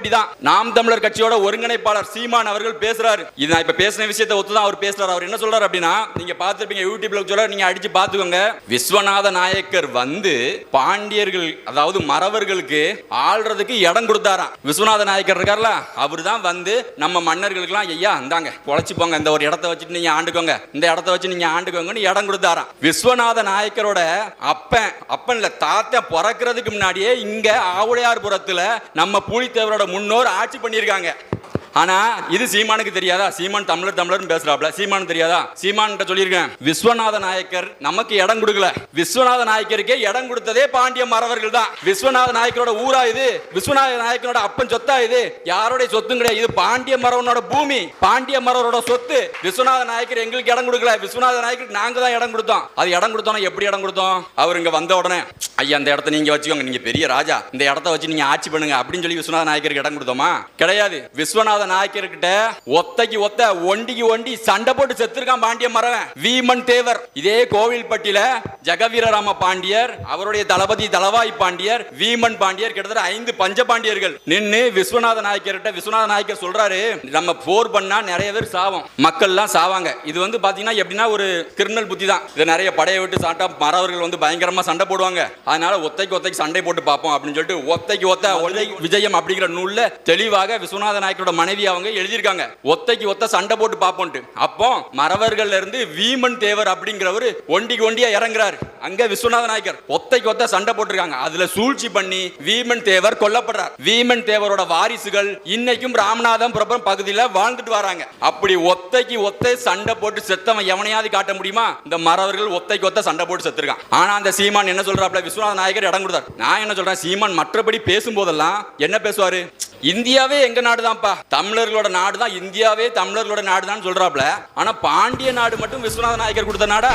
கோவில்பட்டி தான் நாம் தமிழர் கட்சியோட ஒருங்கிணைப்பாளர் சீமான் அவர்கள் பேசுறாரு. இது நான் இப்ப பேசின விஷயத்தை ஒத்துதான் அவர் பேசுறாரு. அவர் என்ன சொல்றாரு அப்படின்னா நீங்க பார்த்திருப்பீங்க யூடியூப்ல சொல்ல நீங்க அடிச்சு பார்த்துக்கோங்க. விஸ்வநாத நாயக்கர் வந்து பாண்டியர்கள் அதாவது மறவர்களுக்கு ஆள்றதுக்கு இடம் கொடுத்தாராம். விஸ்வநாத நாயக்கர் இருக்கார்ல அவர் தான் வந்து நம்ம மன்னர்களுக்கெல்லாம் ஐயா இந்தாங்க பொழைச்சு போங்க இந்த ஒரு இடத்த வச்சுட்டு நீங்க ஆண்டுக்கோங்க. இந்த இடத்த வச்சு நீங்க ஆண்டுக்கோங்கன்னு இடம் கொடுத்தாராம். விஸ்வநாத நாயக்கரோட அப்பன் அப்பன் இல்ல தாத்தா பிறக்கிறதுக்கு முன்னாடியே இங்க ஆவுடையார்புரத்துல நம்ம புலித்தேவரோட முன்னோர் ஆட்சி பண்ணியிருக்காங்க. ஆனா இது சீமானுக்கு தெரியாதா? சீமான் தமிழர் தமிழர்னு பேசுறாப்ல. சீமான் தெரியாதா? சீமான் சொல்லியிருக்கேன். விஸ்வநாத நாயக்கர் நமக்கு இடம் கொடுக்கல. விஸ்வநாத நாயக்கருக்கே இடம் கொடுத்ததே பாண்டிய மறவர்கள் தான். விஸ்வநாத நாயக்கரோட ஊரா இது? விஸ்வநாத நாயக்கரோட அப்பன் சொத்தா இது? யாருடைய சொத்தும் கிடையாது. இது பாண்டிய மரவனோட பூமி. பாண்டிய மரவரோட சொத்து. விஸ்வநாத நாயக்கர் எங்களுக்கு இடம் கொடுக்கல. விஸ்வநாத நாயக்கருக்கு நாங்க தான் இடம் கொடுத்தோம். அது இடம் கொடுத்தோம் எப்படி இடம் கொடுத்தோம்? அவர் இங்க வந்த உடனே ஐயா அந்த இடத்த நீங்க வச்சுக்கோங்க. நீங்க பெரிய ராஜா. இந்த இடத்த வச்சு நீங்க ஆட்சி பண்ணுங்க. அப்படின்னு சொல்லி விஸ்வநாத நாயக்கருக்கு இடம் கொடுத்தோமா? கிடையாது. விஸ்வநாத நாயக்கர்கிட்ட ஒத்தைக்கு ஒத்த ஒண்டிக்கு ஒண்டி சண்டை போட்டு செத்துருக்கான் பாண்டிய மரவன் வீமன் தேவர். இதே கோவில்பட்டியில ஜெகவீரராம பாண்டியர் அவருடைய தளபதி தளவாய் பாண்டியர் வீமன் பாண்டியர் கிட்டத்தட்ட ஐந்து பஞ்ச பாண்டியர்கள். நின்று விஸ்வநாத நாயக்கர்கிட்ட விஸ்வநாத நாயக்கர் சொல்றாரு நம்ம போர் பண்ணா நிறைய பேர் சாவோம். மக்கள் எல்லாம் சாவாங்க. இது வந்து பாத்தீங்கன்னா எப்படின்னா ஒரு கிரிமினல் புத்தி தான். இது நிறைய படையை விட்டு சாட்டா மறவர்கள் வந்து பயங்கரமா சண்டை போடுவாங்க. அதனால ஒத்தைக்கு ஒத்தைக்கு சண்டை போட்டு பார்ப்போம் அப்படின்னு சொல்லிட்டு ஒத்தைக்கு ஒத்த விஜயம் அப்படிங்கிற நூல்ல தெளிவாக விஸ்வநாத நாயக்கரோட மனைவி அவங்க எழுதியிருக்காங்க. ஒத்தைக்கு ஒத்த சண்டை போட்டு பார்ப்போம்ட்டு அப்போ மறவர்கள்ல இருந்து வீமன் தேவர் அப்படிங்கிறவர் ஒண்டிக்கு ஒண்டியா இறங்குறாரு. அங்க விஸ்வநாத நாயக்கர். ஒத்தைக்கு ஒத்த சண்டை போட்டிருக்காங்க. அதுல சூழ்ச்சி பண்ணி வீமன் தேவர் கொல்லப்படுறார். வீமன் தேவரோட வாரிசுகள் இன்னைக்கும் ராமநாதம் ராமநாதபுரம் பகுதியில வாழ்ந்துட்டு வராங்க. அப்படி ஒத்தைக்கு ஒத்தை சண்டை போட்டு செத்தவன் எவனையாவது காட்ட முடியுமா? இந்த மறவர்கள் ஒத்தைக்கு ஒத்த சண்டை போட்டு செத்துருக்கான் ஆனா அந்த சீமான் என்ன சொல்றாப்ல விஸ்வநாத நாயக்கர் இடம் கொடுத்தார். நான் என்ன சொல்றேன்? சீமான் மற்றபடி பேசும்போதெல்லாம் என்ன பேசுவாரு? இந்தியாவே எங்க நாடுதான்ப்பா? தமிழர்களோட நாடுதான் இந்தியாவே தமிழர்களோட நாடுதான்னு தான் சொல்றாப்ல. ஆனா பாண்டிய நாடு மட்டும் விஸ்வநாத நாயக்கர் கொடுத்த நாடா?